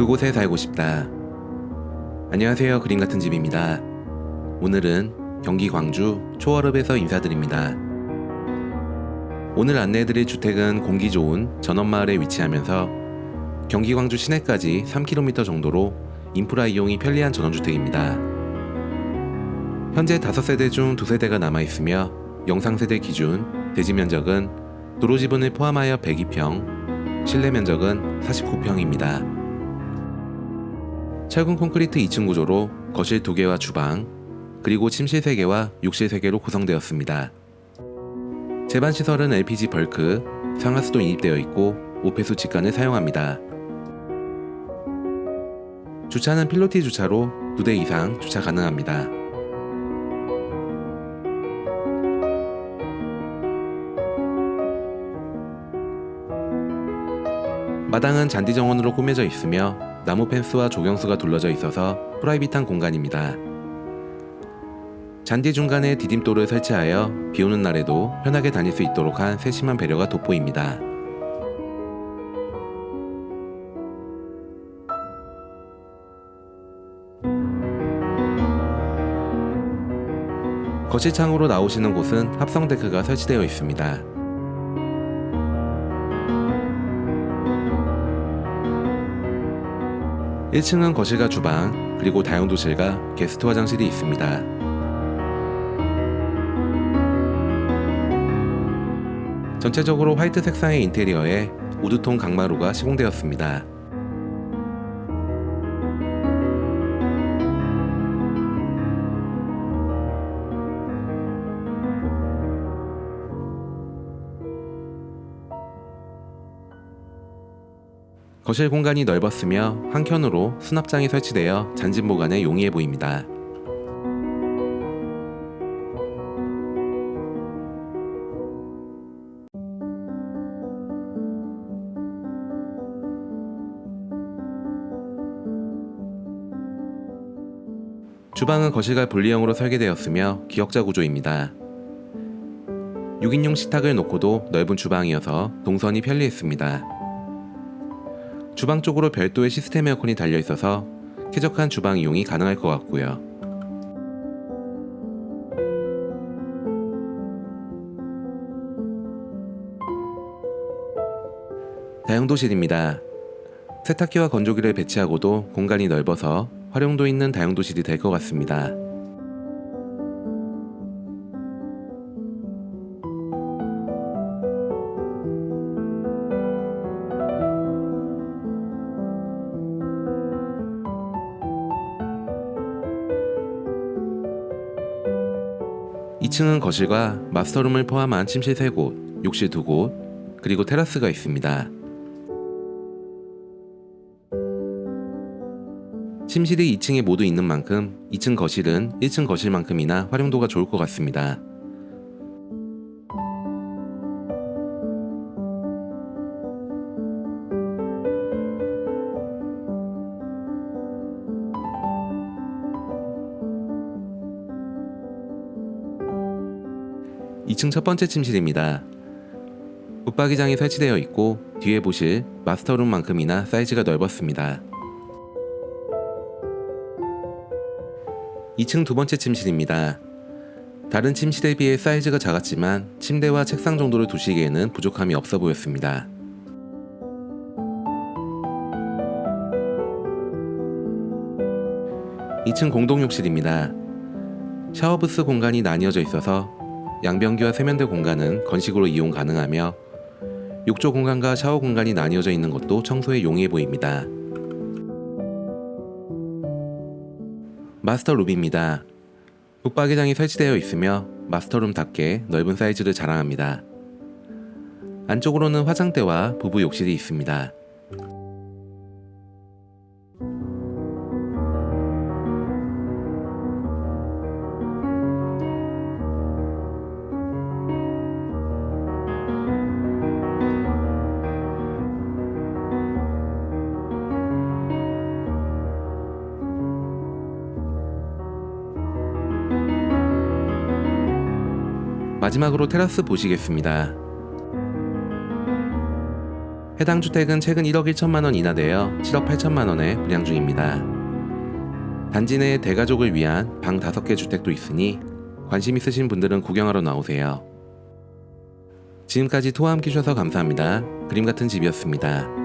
그곳에 살고 싶다. 안녕하세요. 그림 같은 집입니다. 오늘은 경기 광주 초월읍에서 인사드립니다. 오늘 안내해드릴 주택은 공기 좋은 전원마을에 위치하면서 경기 광주 시내까지 3km 정도로 인프라 이용이 편리한 전원주택입니다. 현재 5세대 중 2세대가 남아있으며 영상세대 기준 대지 면적은 도로 지분을 포함하여 102평, 실내 면적은 49평입니다. 철근 콘크리트 2층 구조로 거실 2개와 주방, 그리고 침실 3개와 욕실 3개로 구성되었습니다. 제반 시설은 LPG 벌크, 상하수도 인입되어 있고 오페수 직관을 사용합니다. 주차는 필로티 주차로 2대 이상 주차 가능합니다. 마당은 잔디 정원으로 꾸며져 있으며 나무 펜스와 조경수가 둘러져 있어서 프라이빗한 공간입니다. 잔디 중간에 디딤돌을 설치하여 비 오는 날에도 편하게 다닐 수 있도록 한 세심한 배려가 돋보입니다. 거실 창으로 나오시는 곳은 합성 데크가 설치되어 있습니다. 1층은 거실과 주방, 그리고 다용도실과 게스트 화장실이 있습니다. 전체적으로 화이트 색상의 인테리어에 우드톤 강마루가 시공되었습니다. 거실 공간이 넓었으며 한켠으로 수납장이 설치되어 잔짐 보관에 용이해 보입니다. 주방은 거실과 분리형으로 설계되었으며 기역자 구조입니다. 6인용 식탁을 놓고도 넓은 주방이어서 동선이 편리했습니다. 주방 쪽으로 별도의 시스템 에어컨이 달려 있어서 쾌적한 주방 이용이 가능할 것 같고요. 다용도실입니다. 세탁기와 건조기를 배치하고도 공간이 넓어서 활용도 있는 다용도실이 될 것 같습니다. 이층은 거실과 마스터룸을 포함한 침실 3곳, 욕실 2곳, 그리고 테라스가 있습니다. 침실이 2층에 모두 있는 만큼 2층 거실은 1층 거실만큼이나 활용도가 좋을 것 같습니다. (2층) 첫 번째 침실입니다. 붙박이장이 설치되어 있고 뒤에 보실 마스터룸만큼이나 사이즈가 넓었습니다. 2층 두 번째 침실입니다. 다른 침실에 비해 사이즈가 작았지만 침대와 책상 정도를 두시기에는 부족함이 없어 보였습니다. (2층) 공동 욕실입니다. 샤워부스 공간이 나뉘어져 있어서 양변기와 세면대 공간은 건식으로 이용 가능하며 욕조 공간과 샤워 공간이 나뉘어져 있는 것도 청소에 용이해 보입니다. 마스터 룸입니다. 붙박이장이 설치되어 있으며 마스터룸답게 넓은 사이즈를 자랑합니다. 안쪽으로는 화장대와 부부 욕실이 있습니다. 마지막으로 테라스 보시겠습니다. 해당 주택은 최근 1억 1천만 원 인하되어 7억 8천만 원에 분양 중입니다. 단지 내에 대가족을 위한 방 5개 주택도 있으니 관심 있으신 분들은 구경하러 나오세요. 지금까지 토와 함께 주셔서 감사합니다. 그림 같은 집이었습니다.